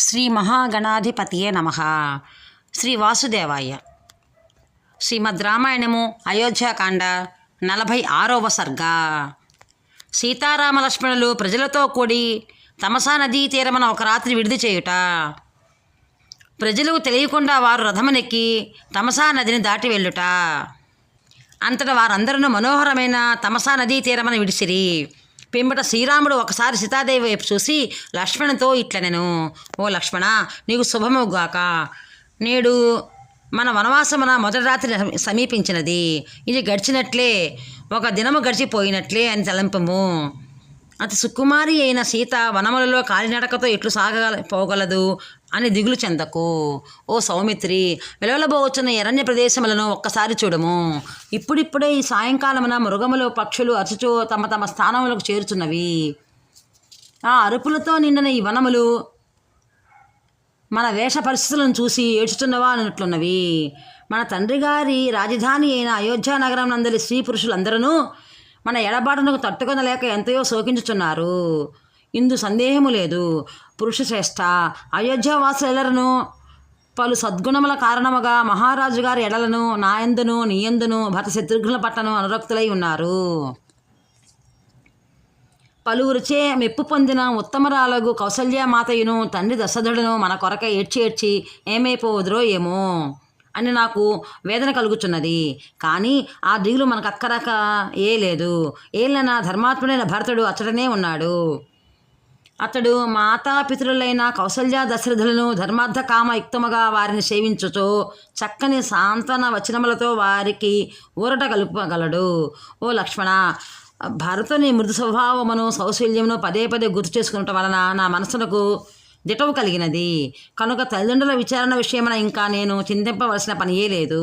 శ్రీ మహాగణాధిపతియే నమ. శ్రీ వాసుదేవాయ. శ్రీమద్ రామాయణము అయోధ్యాకాండ నలభై ఆరవ సర్గ. సీతారామ లక్ష్మణులు ప్రజలతో కూడి తమసా నదీ తీరమున ఒక రాత్రి విడిది చేయుట. ప్రజలకు తెలియకుండా వారు రథమునెక్కి తమసా నదిని దాటి వెళ్ళుట. అంతటా వారందరూ మనోహరమైన తమసా నదీ తీరమని విడిసిరి. పిమ్మట శ్రీరాముడు ఒకసారి సీతాదేవి వైపు చూసి లక్ష్మణుతో ఇట్లనెను ఓ లక్ష్మణ నీకు శుభముగాక నేడు మన వనవాసమున మొదటి రాత్రి సమీపించినది. ఇది గడిచినట్లే. ఒక దినము గడిచిపోయినట్లే అని తలంపము. అతి సుకుమారి అయిన సీత వనములలో కాలినడకతో ఎట్లు సాగ పోగలదు? అని దిగులు చెందకు. ఓ సౌమిత్రి వెలువలబోవచ్చున్న ఎరణ్య ప్రదేశములను ఒక్కసారి చూడము. ఇప్పుడిప్పుడే ఈ సాయంకాలమున మృగములు పక్షులు అరుచుచూ తమ తమ స్థానములకు చేరుచున్నవి. ఆ అరుపులతో నిండిన ఈ వనములు మన వేష పరిస్థితులను చూసి ఏడ్చుతున్నవా అన్నట్లున్నవి. మన తండ్రి గారి రాజధాని అయిన అయోధ్య నగరం నందలి స్త్రీ పురుషులందరూ మన ఎడబాటునకు తట్టుకొనలేక ఎంతయో శోకించుచున్నారు. ఇందు సందేహము లేదు. పురుష శ్రేష్ఠ పలు సద్గుణముల కారణముగా మహారాజు గారి ఎడలను నాయందును నీయందును భర్త శత్రుఘ్నుల పట్టను అనురక్తులై ఉన్నారు. పలువురిచే మెప్పు పొందిన ఉత్తమరాలగు కౌసల్యమాతయును తండ్రి దశరథుడును మన కొరక ఏడ్చి ఏడ్చి ఏమైపోదురో ఏమో అని నాకు వేదన కలుగుచున్నది. కానీ ఆ దిగులు మనకు అక్కరక ఏ లేదు. ఏళ్ళన ధర్మాత్ముడైన భరతుడు అచ్చటనే ఉన్నాడు. అతడు మాతాపితరులైన కౌసల్య దశరథులను ధర్మార్థ కామయుక్తముగా వారిని సేవించుచు చక్కని సాంతన వచనములతో వారికి ఊరట కలుపగలడు. ఓ లక్ష్మణ భరతుని మృదు స్వభావమును సౌశల్యమును పదే పదే గుర్తు చేసుకున్నట వలన నా మనసునకు దిటవు కలిగినది. కనుక తల్లిదండ్రుల విచారణ విషయమున ఇంకా నేను చింతింపవలసిన పనియే లేదు.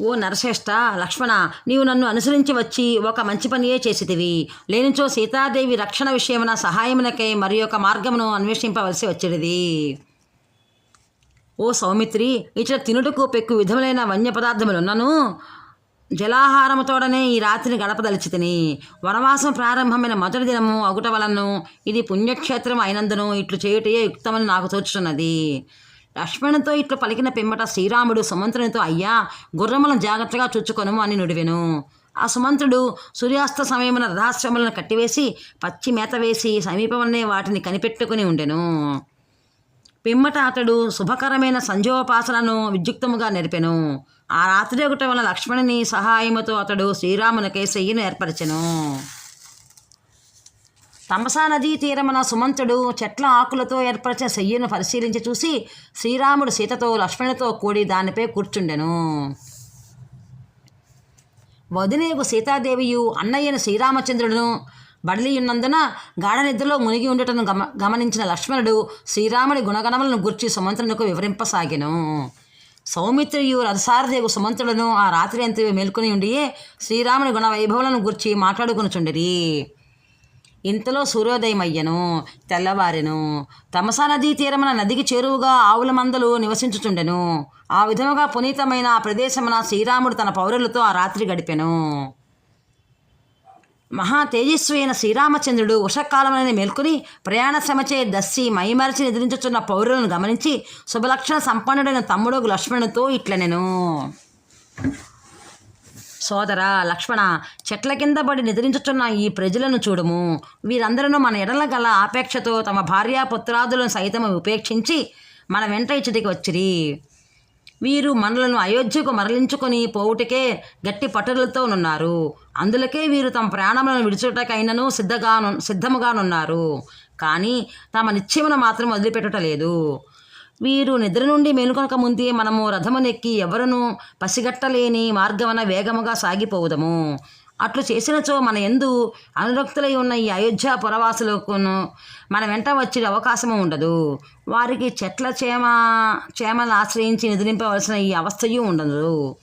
ఓ నరశ్రేష్ఠ లక్ష్మణ నీవు నన్ను అనుసరించి వచ్చి ఒక మంచి పనియే చేసితివి. లేనిచో సీతాదేవి రక్షణ విషయమున సహాయమునకై మరి ఒక మార్గమును అన్వేషింపవలసి వచ్చినది. ఓ సౌమిత్రి ఇచ్చట తినుటకు పెక్కు విధములైన వన్య పదార్థములున్నను జలాహారముతోడనే ఈ రాత్రిని గడపదలిచి తిని వనవాసం ప్రారంభమైన మొదటి దినము అగుట వలన ఇది పుణ్యక్షేత్రం అయినందును ఇట్లు చేయుటయే యుక్తమని నాకు తోచుతున్నది లక్ష్మణుతో ఇట్లు పలికిన పిమ్మట శ్రీరాముడు సుమంత్రునితో అయ్యా గుర్రములను జాగ్రత్తగా చుచ్చుకొనుము అని నుడివెను. ఆ సుమంత్రుడు సూర్యాస్త సమయమున రథాశ్రములను కట్టివేసి పచ్చి మేత వేసి సమీపమనే వాటిని కనిపెట్టుకుని ఉండెను. పిమ్మట అతడు శుభకరమైన సంజోపాసనను విద్యుక్తముగా నెరిపెను. ఆ రాత్రి ఒకటి వల్ల లక్ష్మణుని సహాయముతో అతడు శ్రీరామునికై శయ్యను ఏర్పరచెను. తమసా నదీ తీరమున సుమంతుడు చెట్ల ఆకులతో ఏర్పరిచిన శయ్యను పరిశీలించి చూసి శ్రీరాముడు సీతతో లక్ష్మణుతో కూడి దానిపై కూర్చుండెను. వదినేగు సీతాదేవియు అన్నయ్యను శ్రీరామచంద్రుడును బడలియున్నందున గాఢ నిద్రలో మునిగి ఉండటను గమ గమనించిన లక్ష్మణుడు శ్రీరాముడి గుణగణములను గుర్చి సుమంత్రునకు వివరింపసాగెను. సౌమిత్రియు రథసారదేవు సుమంత్రులను ఆ రాత్రి అంత మేల్కొని ఉండియే శ్రీరాముని గుణ వైభవులను గుర్చి మాట్లాడుకునుచుండిరి. ఇంతలో సూర్యోదయమయ్యను తెల్లవారెను. తమసా నదీ తీరమున నదికి చేరువుగా ఆవుల మందలు నివసించుచుండెను. ఆ విధముగా పునీతమైన ఆ ప్రదేశమున శ్రీరాముడు తన పౌరులతో ఆ రాత్రి గడిపెను. మహా తేజస్వి అయిన శ్రీరామచంద్రుడు ఉషకాలంలోనే మేల్కొని ప్రయాణ శ్రమచే దస్సి మైమరచి నిద్రించుచున్న పౌరులను గమనించి శుభలక్షణ సంపన్నుడైన తమ్ముడు లక్ష్మణుతో ఇట్లనెను. సోదర లక్ష్మణ చెట్ల కింద పడి నిద్రించుచున్న ఈ ప్రజలను చూడము. వీరందరూ మన ఎడల గల ఆపేక్షతో తమ భార్యాపుత్రాదులను సైతం ఉపేక్షించి మన వెంట ఇచ్చటికి వచ్చిరి. వీరు మనలను అయోధ్యకు మరలించుకొని పోవుటకే గట్టి పట్టుదలతోనున్నారు అందులకే వీరు తమ ప్రాణములను విడిచుటకైనను సిద్ధగాను సిద్ధముగానున్నారు. కానీ తమ నిశ్చయమును మాత్రం వదిలిపెట్టుటలేదు వీరు నిద్ర నుండి మేలుకొనక ముందే మనము రథమునెక్కి ఎవరను పసిగట్టలేని మార్గమన వేగముగా సాగిపోవుదము. అట్లు చేసినచో మన ఎందు అనురక్తులై ఉన్న ఈ అయోధ్య పురవాసులకును మన వెంట వచ్చే అవకాశము ఉండదు. వారికి చెట్ల చేమ చేమలను ఆశ్రయించి నిద్రింపవలసిన ఈ అవస్థయు ఉండదు.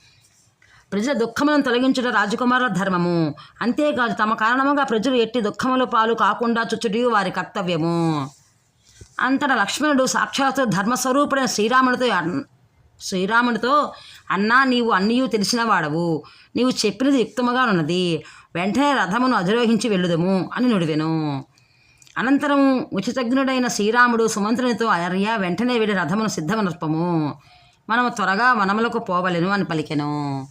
ప్రజల దుఃఖములను తొలగించుట రాజకుమారుల ధర్మము. అంతేకాదు తమ కారణముగా ప్రజలు ఎట్టి దుఃఖముల పాలు కాకుండా చుచ్చుటి వారి కర్తవ్యము. అంతటా లక్ష్మణుడు సాక్షాత్తు ధర్మస్వరూపుడైన శ్రీరాముడితో శ్రీరాముడితో అన్నా నీవు అన్నీయు తెలిసిన వాడవు నీవు చెప్పినది యుక్తముగా ఉన్నది వెంటనే రథమును అధిరోహించి వెళ్ళుదము అని నుడివెను. అనంతరం ఉచితజ్ఞుడైన శ్రీరాముడు సుమంత్రునితో అర్య వెంటనే వీడి రథమును సిద్ధమనర్పము. మనము త్వరగా వనములకు పోవలెను అని పలికెను.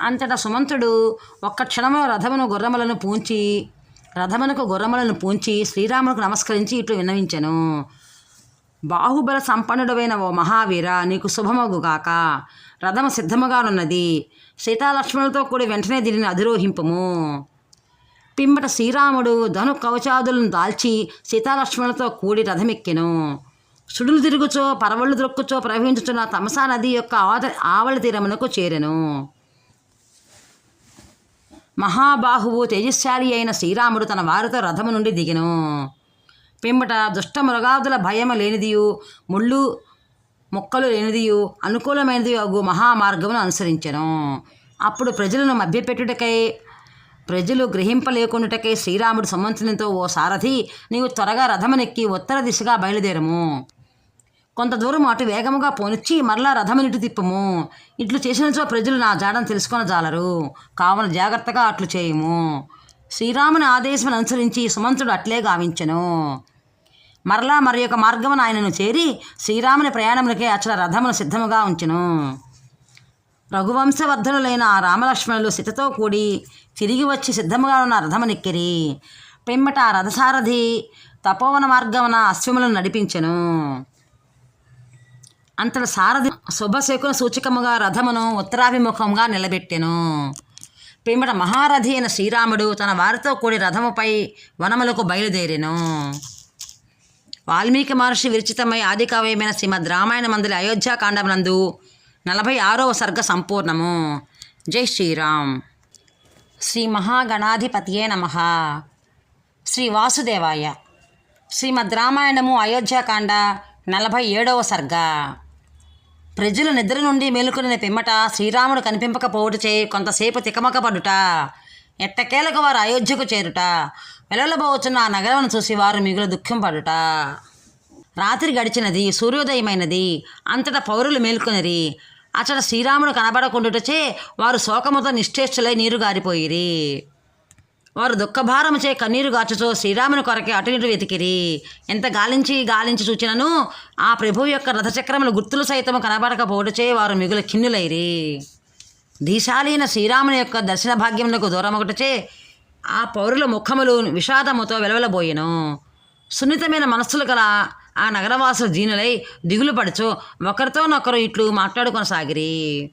అంతటా సుమంతుడు ఒక్క క్షణంలో రథమును గుర్రములను పూంచి రథమునకు గుర్రములను పూంచి శ్రీరామునికి నమస్కరించి ఇట్లు విన్నవించెను. బాహుబల సంపన్నుడమైన ఓ మహావీర నీకు శుభమగుగాక రథము సిద్ధముగానున్నది. సీతాలక్ష్మణులతో కూడి వెంటనే దీనిని అధిరోహింపము. పిమ్మట శ్రీరాముడు ధను కవచాదులను దాల్చి సీతాలక్ష్మణులతో కూడి రథమెక్కెను. సుడులు తిరుగుచో పరవళ్ళు దొక్కుచో ప్రవహించుచున్న తమసా నది యొక్క ఆవత ఆవళి తీరమునకు చేరెను. మహాబాహువు తేజస్శాలి అయిన శ్రీరాముడు తన వారితో రథము నుండి దిగెను. పిమ్మట దుష్ట మృగాదుల భయము లేనిదియు ముళ్ళు మొక్కలు లేనిదియు అనుకూలమైనది అగు మహామార్గమును అనుసరించెను. అప్పుడు ప్రజలను మభ్యపెట్టుటకై ప్రజలు గ్రహింపలేకుండాటకై శ్రీరాముడు సమంతునితో ఓ సారథి నీవు త్వరగా రథమునెక్కి ఉత్తర దిశగా బయలుదేరము. కొంత దూరం అటు వేగముగా పోనిచ్చి మరలా రథమునిటు తిప్పము. ఇట్లు చేసినచో ప్రజలు నా జాడను తెలుసుకొని జాలరు. కావున జాగ్రత్తగా అట్లు చేయము. శ్రీరాముని ఆదేశమును అనుసరించి సుమంతుడు అట్లే గావించెను. మరలా మరి యొక్క మార్గమున ఆయనను చేరి శ్రీరాముని ప్రయాణములకే అచల రథమును సిద్ధముగా ఉంచెను. రఘువంశవర్ధనులైన ఆ రామలక్ష్మణులు సితతో కూడి తిరిగి వచ్చి సిద్ధముగా ఉన్న రథమునెక్కిరి. పిమ్మట ఆ రథసారథి తపోవన మార్గమున అశ్వములను నడిపించెను. అంతట సారథి శుభశకున సూచకముగా రథమును ఉత్తరాభిముఖంగా నిలబెట్టెను. పిమ్మట మహారథి అయిన శ్రీరాముడు తన వారితో కూడి రథముపై వనములకు బయలుదేరెను. వాల్మీకి మహర్షి విరచితమై ఆదికావ్యమైన శ్రీమద్ రామాయణ మందిరి అయోధ్యాకాండమునందు నలభై ఆరవ సర్గ సంపూర్ణము. జై శ్రీరామ్. శ్రీ మహాగణాధిపతియే నమ. శ్రీ వాసుదేవాయ. శ్రీమద్ రామాయణము అయోధ్యాకాండ నలభై ఏడవ సర్గ. ప్రజలు నిద్ర నుండి మేలుకొనిన పిమ్మట శ్రీరాముడు కనిపింపకపోవుటచే కొంతసేపు తికమకపడుట ఎట్టకేలకు వారు అయోధ్యకు చేరుట వెలవలబోచున్న ఆ నగరమును చూసి వారు మిగులు దుఃఖం పడుట రాత్రి గడిచినది సూర్యోదయమైనది అంతటా పౌరులు మేల్కొనిరి. అచట శ్రీరాముడు కనబడకుండుటచే వారు శోకముతో నిశ్చేష్టులై నీరు గారిపోయిరి. వారు దుఃఖభారముచే కన్నీరు గాచుచో శ్రీరాముని కొరకే అటు ఇటు వెతికిరి. ఎంత గాలించి గాలించి చూచినను ఆ ప్రభువు యొక్క రథచక్రములు గుర్తులు సైతము కనబడకపోవటచే వారు మిగులు కిన్నులైరి దీశాలీన శ్రీరాముని యొక్క దర్శన భాగ్యములకు దూరమొకటచే ఆ పౌరుల ముఖములు విషాదముతో వెలవెలబోయెను. సున్నితమైన మనస్సులు గల ఆ నగరవాసులు దీనులై దిగులు పడుచు ఒకరితోనొకరు ఇట్లు మాట్లాడుకొనసాగిరి.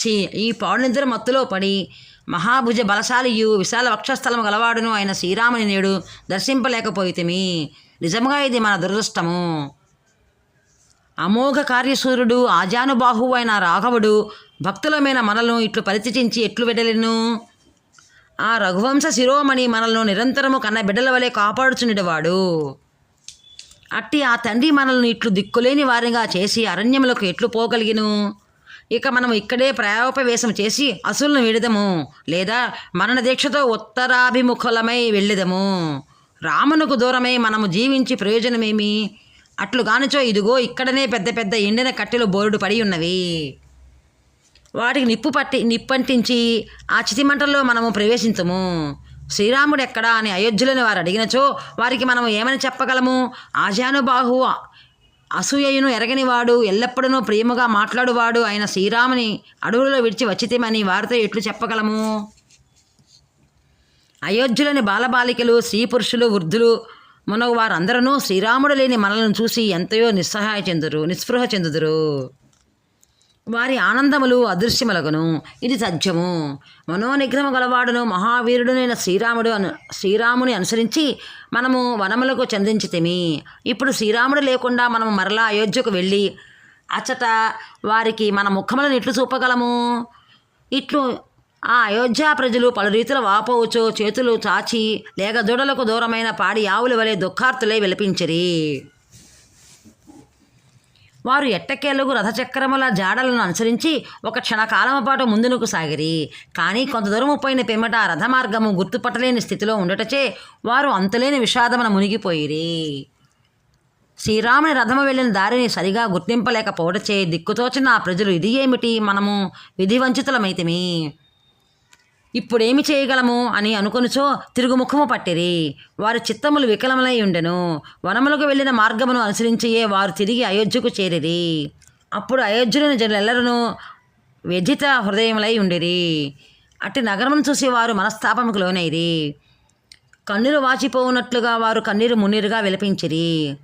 ఛీ ఈ పౌడనిద్దరు మత్తులో పడి మహాభుజ బలశాలియు విశాల వక్షస్థలము గలవాడును అయిన శ్రీరాముని నేడు దర్శింపలేకపోయితిమి. నిజముగా ఇది మన దురదృష్టము. అమోఘ కార్యసూర్యుడు ఆజానుబాహువు అయిన రాఘవుడు భక్తులమైన మనలను ఇట్లు పరిత్యజించి ఎట్లు వెడలెను? ఆ రఘువంశ శిరోమణి మనలను నిరంతరము కన్న బిడ్డల వలె కాపాడుచునిడవాడు అట్టి ఆ తండ్రి మనల్ని ఇట్లు దిక్కులేని వారిగా చేసి అరణ్యములకు ఎట్లు పోగలిగిను? ఇక మనం ఇక్కడే ప్రయోపవేశం చేసి అసులను విడదము లేదా మరణ దీక్షతో ఉత్తరాభిముఖులమై వెళ్ళెదము. రామునకు దూరమై మనము జీవించి ప్రయోజనమేమి? అట్లుగానిచో ఇదిగో ఇక్కడనే పెద్ద పెద్ద ఎండిన కట్టెలు బోరుడు పడి ఉన్నవి. వాటికి నిప్పు పట్టి నిప్పంటించి ఆ చితిమంటల్లో మనము ప్రవేశించము. శ్రీరాముడు ఎక్కడా అని అయోధ్యలోని వారు అడిగినచో వారికి మనము ఏమని చెప్పగలము? ఆజానుబాహు అసూయయును ఎరగనివాడు ఎల్లప్పుడూ ప్రేమగా మాట్లాడువాడు అయిన శ్రీరాముని అడవులలో విడిచి వచ్చితేమని వారితో ఎట్లు చెప్పగలము? అయోధ్యులని బాలబాలికలు స్త్రీ పురుషులు వృద్ధులు మునగు వారందరూ శ్రీరాముడు లేని మనలను చూసి ఎంతయో నిస్సహాయ చెందురు నిస్పృహ చెందుదురు. వారి ఆనందములు అదృశ్యములగును. ఇది సత్యము. మనోనిగ్రహము గలవాడును మహావీరుడునైన శ్రీరాముడు అను శ్రీరాముని అనుసరించి మనము వనములకు చెందించితిమి. ఇప్పుడు శ్రీరాముడు లేకుండా మనము మరలా అయోధ్యకు వెళ్ళి అచ్చట వారికి మన ముఖములను ఇట్లు చూపగలము? ఇట్లు ఆ అయోధ్య ప్రజలు పలు రీతుల వాపోవచో చేతులు చాచి లేగ దూడలకు దూరమైన పాడి ఆవుల వలె దుఃఖార్తులే విలపించిరి. వారు ఎట్టకేలకు రథచక్రముల జాడలను అనుసరించి ఒక క్షణకాలము పాటు ముందునకు సాగిరి. కానీ కొంత దూరము పోయిన పిమ్మట ఆ గుర్తుపట్టలేని స్థితిలో ఉండటచే వారు అంతులేని విషాదమున మునిగిపోయిరి. శ్రీరాముని రథము వెళ్ళిన దారిని సరిగా గుర్తింపలేకపోవటచే దిక్కుతోచిన ఆ ప్రజలు ఇది ఏమిటి మనము విధి వంచితులమైతిమి ఇప్పుడేమి చేయగలము అని అనుకొనుచో తిరుగుముఖము పట్టిరి. వారి చిత్తములు వికలములై ఉండెను. వనములకు వెళ్ళిన మార్గమును అనుసరించియే వారు తిరిగి అయోధ్యకు చేరిరి. అప్పుడు అయోధ్యులైన జనులెల్లరూ వ్యధిత హృదయములై ఉండిరి. అట్టి నగరమును చూసి వారు మనస్తాపముకు లోనైరి. కన్నీరు వాచిపోవునట్లుగా వారు కన్నీరు మున్నీరుగా విలపించిరి.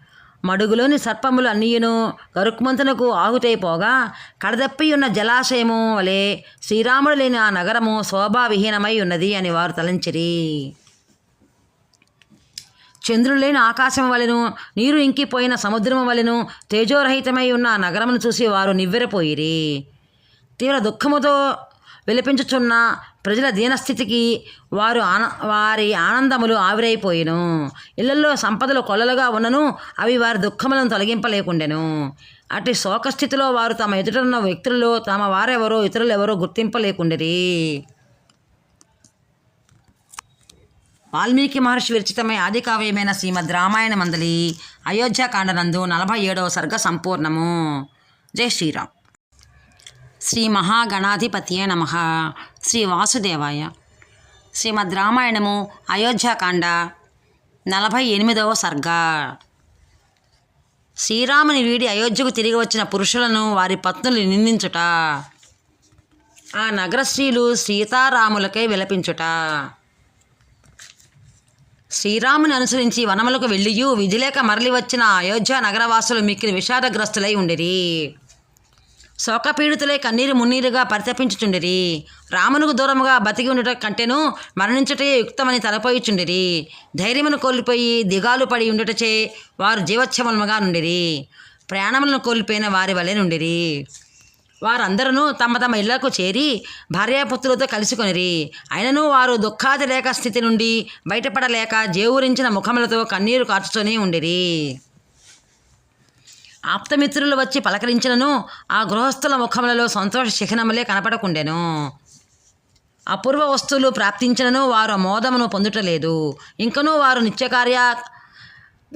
మడుగులోని సర్పములు అన్నీయును గరుక్మంతునకు ఆహుతైపోగా కడదప్పి ఉన్న జలాశయము వలె శ్రీరాముడు లేని ఆ నగరము శోభావిహీనమై ఉన్నది అని వారు తలంచిరి. చంద్రుడు లేని ఆకాశం వలెను నీరు ఇంకిపోయిన సముద్రము వలెను తేజోరహితమై ఉన్న ఆ నగరమును చూసి వారు నివ్వెరపోయిరి. తీవ్ర దుఃఖముతో విలపించుచున్న ప్రజల దీనస్థితికి వారు ఆన వారి ఆనందములు ఆవిరైపోయిను. ఇళ్ళలో సంపదలు కొల్లలుగా ఉన్నను అవి వారి దుఃఖములను తొలగింపలేకుండెను. అట్టి శోకస్థితిలో వారు తమ ఎదుటన్న వ్యక్తులలో తమ వారెవరో ఇతరులు ఎవరో గుర్తింపలేకుండిరి. వాల్మీకి మహర్షి విరచితమై ఆది కావ్యమైన శ్రీమద్ రామాయణ మందలి అయోధ్యాకాండనందు నలభై ఏడవ సర్గ సంపూర్ణము. జై శ్రీరామ్. శ్రీ మహాగణాధిపతియే నమ. శ్రీ వాసుదేవాయ. శ్రీమద్ రామాయణము అయోధ్యాకాండ నలభై ఎనిమిదవ సర్గ. శ్రీరాముని వీడి అయోధ్యకు తిరిగి వచ్చిన పురుషులను వారి పత్నులు నిందించుట. ఆ నగరశ్రీలు సీతారాములకై విలపించుట. శ్రీరాముని అనుసరించి వనములకు వెళ్ళియు విధిలేక మరలి వచ్చిన అయోధ్య నగరవాసులు మిక్కిలి విషాదగ్రస్తులై ఉండిరి. శోకపీడితులై కన్నీరు మున్నీరుగా పరితపించుచుండిరి. రామునకు దూరముగా బతికి ఉండుట కంటేను మరణించుటే యుక్తమని తలపోయిచుండిరి. ధైర్యమును కోల్పోయి దిగాలు పడి ఉండుటచే వారు జీవోత్సవముగా నుండిరి. ప్రాణములను కోల్పోయిన వారి వలె నుండిరి. వారందరూ తమ తమ ఇళ్ళకు చేరి భార్యాపుత్రులతో కలుసుకొనిరి. అయినను వారు దుఃఖాతిరేక స్థితి నుండి బయటపడలేక జేవురించిన ముఖములతో కన్నీరు కార్చుతూనే ఉండిరి. ఆప్తమిత్రులు వచ్చి పలకరించినను ఆ గృహస్థుల ముఖములలో సంతోష శిఖనములే కనపడకుండెను. అపూర్వ వస్తువులు ప్రాప్తించినను వారు మోదమును పొందుటలేదు. ఇంకనూ వారు నిత్యకార్య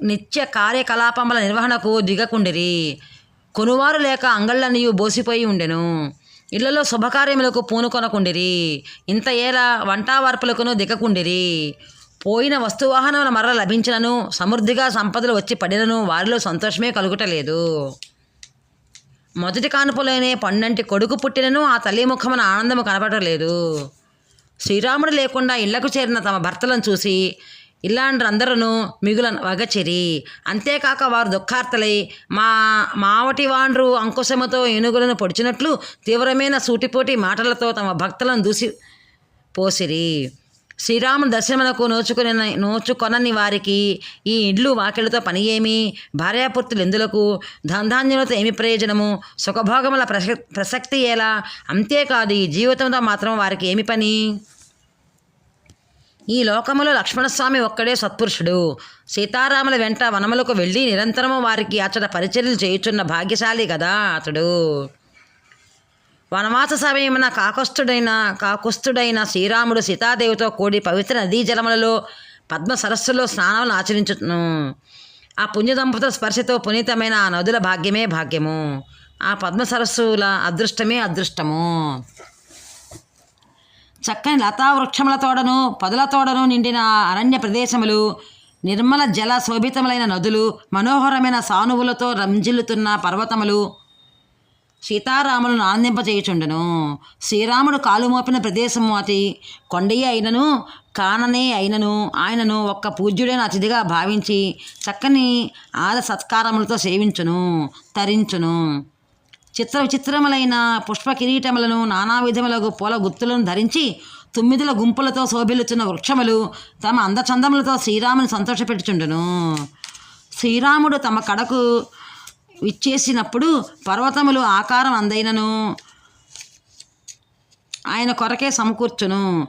నిత్య కార్యకలాపముల నిర్వహణకు దిగకుండిరి. కొనువారు లేక అంగళ్ళనియు బోసిపోయి ఉండెను. ఇళ్ళలో శుభకార్యములకు పూనుకొనకుండిరి. ఇంత ఏలా వంటావార్పులకును దిగకుండిరి. పోయిన వస్తువాహనముల మరల లభించినను సమృద్ధిగా సంపదలు వచ్చి పడినను వారిలో సంతోషమే కలుగుటలేదు. మొదటి కానుపులోనే పన్నంటి కొడుకు పుట్టినను ఆ తల్లి ముఖమున ఆనందము కనపడలేదు. శ్రీరాముడు లేకుండా ఇళ్ళకు చేరిన తమ భర్తలను చూసి ఇల్లాండ్రందరూ మిగుల వగచిరి. అంతేకాక వారు దుఃఖార్తలై మా మావటి వాండ్రు అంకుశముతో ఏనుగులను పొడిచినట్లు తీవ్రమైన సూటిపోటి మాటలతో తమ భక్తులను దూసి పోసిరి. శ్రీరాముని దర్శనమునకు నోచుకుని నోచుకొనని వారికి ఈ ఇండ్లు వాకిళ్ళతో పని ఏమి భార్యాపుత్రులు ఎందులకు? ధనధాన్యులతో ఏమి ప్రయోజనము? సుఖభోగముల ప్రస ప్రసక్తి ఎలా? అంతేకాదు ఈ జీవితంతో మాత్రం వారికి ఏమి పని? ఈ లోకములో లక్ష్మణస్వామి ఒక్కడే సత్పురుషుడు. సీతారాముల వెంట వనములకు వెళ్ళి నిరంతరము వారికి అతడ పరిచర్యలు చేయుచున్న భాగ్యశాలి కదా అతడు. వనవాస సమయమున కాకస్తుడైన కాకుస్తుడైన శ్రీరాముడు సీతాదేవితో కూడి పవిత్ర నదీ జలములలో పద్మ సరస్సులో స్నానాలను ఆచరించును ఆ పుణ్యదంపతుల స్పర్శతో పునీతమైన ఆ నదుల భాగ్యమే భాగ్యము. ఆ పద్మ సరస్సుల అదృష్టమే అదృష్టము. చక్కని లతా వృక్షముల తోడను పదుల తోడను నిండిన అరణ్య ప్రదేశములు నిర్మల జల శోభితములైన నదులు మనోహరమైన సానువులతో రంజిల్లుతున్న పర్వతములు సీతారాములను ఆనందింపచేయుచుండెను. శ్రీరాముడు కాలు మోపిన ప్రదేశము అతి కొండయ్య అయినను కాననే అయినను ఆయనను ఒక్క పూజ్యుడైన అతిథిగా భావించి చక్కని ఆద సత్కారములతో సేవించును తరించును. చిత్ర విచిత్రములైన పుష్ప కిరీటములను నానా విధములకు పూల గుత్తులను ధరించి తొమ్మిదిల గుంపులతో శోభిల్లుచున్న వృక్షములు తమ అందచందములతో శ్రీరాముని సంతోషపెట్టుచుండును. శ్రీరాముడు తమ కడకు విచ్చేసినప్పుడు పర్వతములు ఆకారం అందైనను. ఆయన కొరకే సమకూర్చును.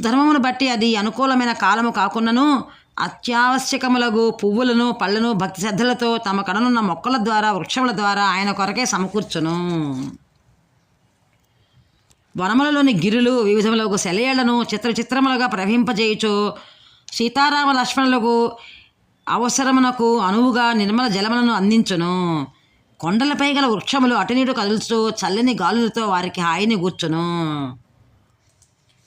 ధర్మమును బట్టి అది అనుకూలమైన కాలము కాకున్నను. అత్యావశ్యకములగు పువ్వులను పళ్ళను భక్తి శ్రద్ధలతో తమ కడనున్న మొక్కల ద్వారా వృక్షముల ద్వారా ఆయన కొరకే సమకూర్చును. వనములలోని గిరులు వివిధములకు సెలయేళ్ళను చిత్ర చిత్రములుగా ప్రవహింపజేయుచు. సీతారామ లక్ష్మణులకు అవసరమునకు అనువుగా నిర్మల జలములను అందించును. కొండలపై గల వృక్షములు అటునీటు కదులుతూ చల్లని గాలులతో వారికి హాయిని కూర్చును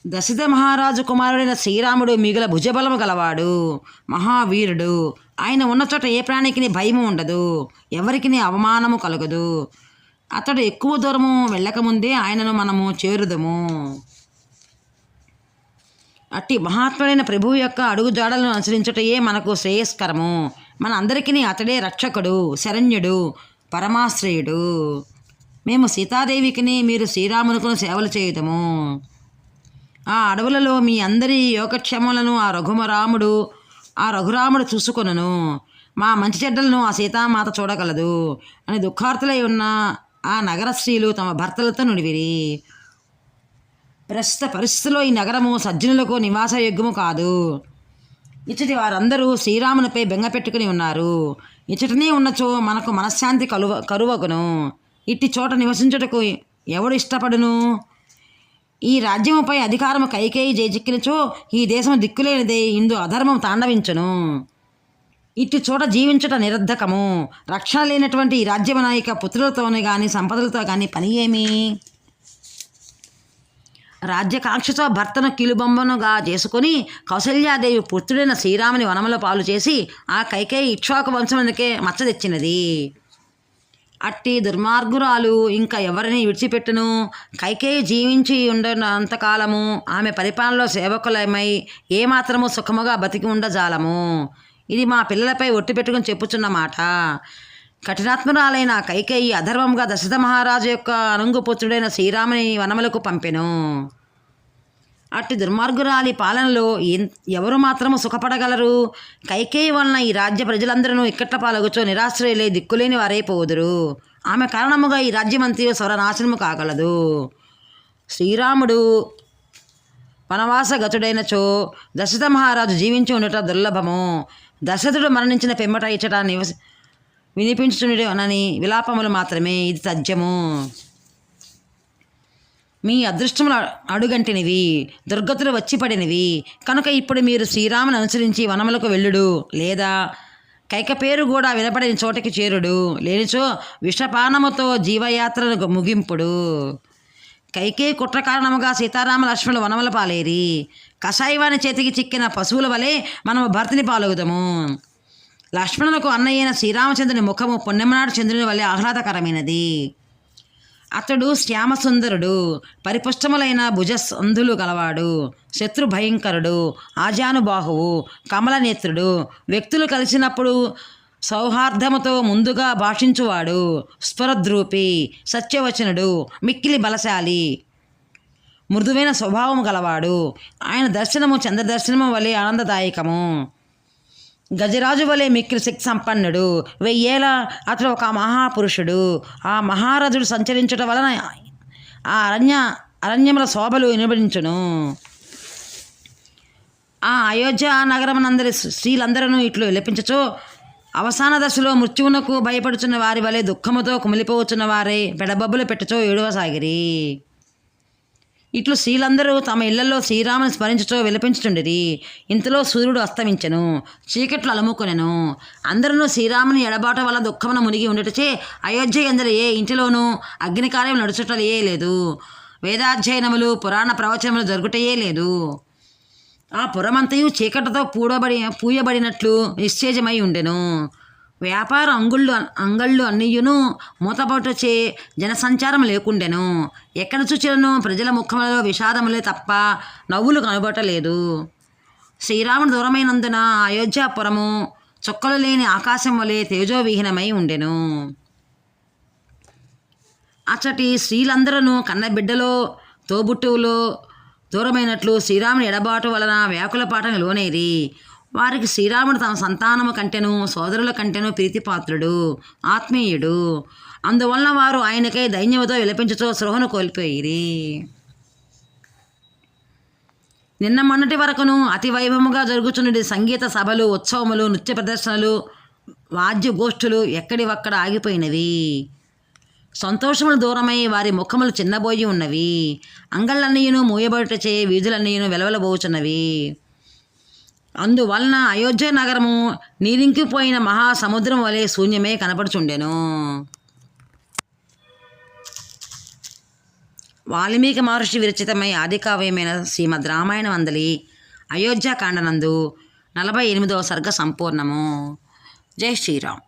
దశద మహారాజు కుమారుడైన శ్రీరాముడు మిగుల భుజబలము గలవాడు మహావీరుడు. ఆయన ఉన్న చోట ఏ ప్రాణికి భయము ఉండదు ఎవరికి అవమానము కలగదు. అతడు ఎక్కువ దూరము వెళ్ళకముందే ఆయనను మనము చేరుదము. అట్టి మహాత్ముడైన ప్రభువు యొక్క అడుగుజాడలను అనుసరించుటయే మనకు శ్రేయస్కరము. మన అందరికీ అతడే రక్షకుడు శరణ్యుడు పరమాశ్రయుడు. మేము సీతాదేవికిని మీరు శ్రీరామునకును సేవలు చేయటము ఆ అడవులలో మీ అందరి యోగక్షేమలను ఆ రఘుమరాముడు ఆ రఘురాముడు చూసుకొనను. మా మంచి చెడ్డలను ఆ సీతామాత చూడగలదు అని దుఃఖార్తులై ఉన్న ఆ నగర స్త్రీలు తమ భర్తలతో నుడివిరి. ప్రస్తుత పరిస్థితిలో ఈ నగరము సజ్జనులకు నివాసయోగ్యము కాదు. ఇచ్చటి వారందరూ శ్రీరామునిపై బెంగ పెట్టుకుని ఉన్నారు. ఇచ్చటనే ఉన్నచో మనకు మనశ్శాంతి కలువ కరువగును. ఇట్టి చోట నివసించుటకు ఎవడు ఇష్టపడును? ఈ రాజ్యముపై అధికారము కైకేయి జయచిక్కినచో ఈ దేశం దిక్కులేనిదే ఇందు అధర్మం తాండవించును. ఇట్టి చోట జీవించుట నిరర్ధకము. రక్షణ లేనటువంటి ఈ రాజ్యమనాయక పుత్రులతోనే కానీ సంపదలతో కానీ పని ఏమి? రాజ్యకాంక్షతో భర్తను కీలుబొమ్మనుగా చేసుకుని కౌసల్యాదేవి పుత్రుడైన శ్రీరాముని వనంలో పాలు చేసి ఆ కైకేయి ఇక్ష్వాకు వంశమునికే మచ్చ తెచ్చినది అట్టి దుర్మార్గురాలు ఇంకా ఎవరిని విడిచిపెట్టును? కైకేయి జీవించి ఉండనంతకాలము ఆమె పరిపాలనలో సేవకులమై ఏమాత్రము సుఖముగా బతికి ఉండజాలము. ఇది మా పిల్లలపై ఒట్టి పెట్టుకుని చెప్పుచున్నమాట కఠినాత్మరాలైన కైకేయి అధర్వంగా దశరథ మహారాజు యొక్క అనుంగుపుత్రుడైన శ్రీరాముని వనములకు పంపెను. అట్టి దుర్మార్గురాలి పాలనలో ఎవరు మాత్రము సుఖపడగలరు? కైకేయి వలన ఈ రాజ్య ప్రజలందరూ ఇక్కట్ల పాలగుచో నిరాశ్రయులే దిక్కులేని వారే పోదురు. ఆమె కారణముగా ఈ రాజ్యమంతయు స్వరనాశనము కాగలదు. శ్రీరాముడు వనవాసగతుడైనచో దశరథ మహారాజు జీవించి ఉండటం దుర్లభము. దశరథుడు మరణించిన పెమ్మట ఇచ్చట నివసి వినిపించుచుండే విలాపములు మాత్రమే. ఇది తథ్యము మీ అదృష్టములు అడుగంటినివి. దుర్గతులు వచ్చి పడినవి కనుక ఇప్పుడు మీరు శ్రీరామును అనుసరించి వనములకు వెళ్ళుడు. లేదా కైక పేరు కూడా వినపడిన చోటకి చేరుడు. లేనిచో విషపానముతో జీవయాత్రను ముగింపుడు. కైకే కుట్ర కారణముగా సీతారామ లక్ష్మణులు వనముల పాలేరి. కషాయవాని చేతికి చిక్కిన పశువుల వలె మనము భర్తని పాల్గొదము. లక్ష్మణులకు అన్నయ్యైన శ్రీరామచంద్రుని ముఖము పుణ్యమనాడు చంద్రుని వలె ఆహ్లాదకరమైనది. అతడు శ్యామసుందరుడు పరిపుష్టములైన భుజసంధులు గలవాడు శత్రు భయంకరుడు ఆజానుబాహువు కమలనేత్రుడు వ్యక్తులు కలిసినప్పుడు సౌహార్దముతో ముందుగా భాషించువాడు స్వరద్రూపి సత్యవచనుడు మిక్కిలి బలశాలి మృదువైన స్వభావము గలవాడు. ఆయన దర్శనము చంద్రదర్శనము వలె ఆనందదాయకము. గజరాజు వలె మిక్కిలి శక్తి సంపన్నుడు వెయ్యేల అతడు ఒక మహాపురుషుడు. ఆ మహారాజుడు సంచరించడం వలన ఆ అరణ్య అరణ్యముల శోభలు వినబడించును. ఆ అయోధ్య నగరమునందరి స్త్రీలందరూ ఇట్లు విలపించచో అవసాన దశలో మృత్యువునకు భయపడుచున్న వారి వలె దుఃఖముతో కుమిలిపోవచ్చున్న వారే పెడబబ్బులు పెట్టుచో ఏడవసాగిరి. ఇట్లు స్త్రీలందరూ తమ ఇళ్ళలో శ్రీరాముని స్మరించుచో విలపించుచుండిరి. ఇంతలో సూర్యుడు అస్తమించెను చీకట్లు అలముకొనెను. అందరూ శ్రీరాముని ఎడబాట వల్ల దుఃఖమున మునిగి ఉండటచే అయోధ్య ఎందరు ఏ ఇంటిలోనూ అగ్నికార్యం నడుచుటయే లేదు. వేదాధ్యయనములు పురాణ ప్రవచనములు జరుగుటయే లేదు. ఆ పురమంతయు చీకటితో పూడబడి పూయబడినట్లు నిశ్చేజమై ఉండెను. వ్యాపార అంగుళ్ళు అంగళ్ళు అన్నియును మూతపట్టుచే జనసంచారం లేకుండెను. ఎక్కడ చూచినను ప్రజల ముఖములలో విషాదములే తప్ప నవ్వులు కనబడలేదు. శ్రీరాముడు దూరమైనందున అయోధ్యాపురము చుక్కలు లేని ఆకాశం వలె తేజోవిహీనమై ఉండెను. అచ్చటి స్త్రీలందరూ కన్నబిడ్డలో తోబుట్టువులో దూరమైనట్లు శ్రీరాముని ఎడబాటు వలన వ్యాకుల పాటను లోనేది వారికి శ్రీరాముడు తమ సంతానము కంటెను సోదరుల కంటెను ప్రీతిపాత్రుడు ఆత్మీయుడు. అందువలన వారు ఆయనకై దైన్యముతో విలపించుతో సృహను కోల్పోయిరి. నిన్న మొన్నటి వరకును అతి వైభవముగా జరుగుతున్నది సంగీత సభలు ఉత్సవములు నృత్య ప్రదర్శనలు వాద్యగోష్ఠులు ఎక్కడివక్కడ ఆగిపోయినవి. సంతోషములు దూరమై వారి ముఖములు చిన్నబోయి ఉన్నవి. అంగళ్ళన్నయ్యను మూయబడుటచే వీధులన్నయ్యను వెలవలబోచున్నవి. అందువలన అయోధ్య నగరము నీరింకిపోయిన మహాసముద్రం వలె శూన్యమే కనపడుచుండెను. వాల్మీకి మహర్షి విరచితమై ఆదికావ్యమైన శ్రీమద్ రామాయణ వందలి అయోధ్యాకాండనందు నలభై ఎనిమిదవ సర్గ సంపూర్ణము. జై శ్రీరామ్.